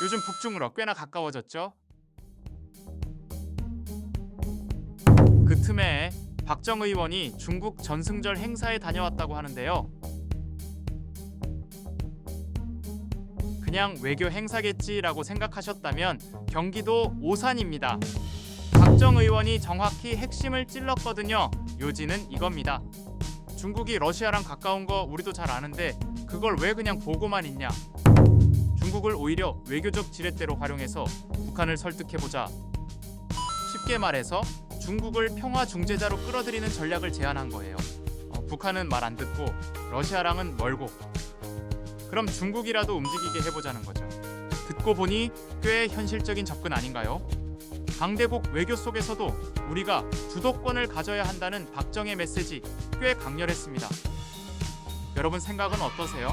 요즘 북중으로 꽤나 가까워졌죠. 그 틈에 박정 의원이 중국 전승절 행사에 다녀왔다고 하는데요. 그냥 외교 행사겠지라고 생각하셨다면 경기도 오산입니다. 박정 의원이 정확히 핵심을 찔렀거든요. 요지는 이겁니다. 중국이 러시아랑 가까운 거 우리도 잘 아는데 그걸 왜 그냥 보고만 있냐? 중국을 오히려 외교적 지렛대로 활용해서 북한을 설득해보자. 쉽게 말해서 중국을 평화 중재자로 끌어들이는 전략을 제안한 거예요. 어, 북한은 말 안 듣고 러시아랑은 멀고 그럼 중국이라도 움직이게 해보자는 거죠. 듣고 보니 꽤 현실적인 접근 아닌가요? 강대국 외교 속에서도 우리가 주도권을 가져야 한다는 박정의 메시지 꽤 강렬했습니다. 여러분 생각은 어떠세요?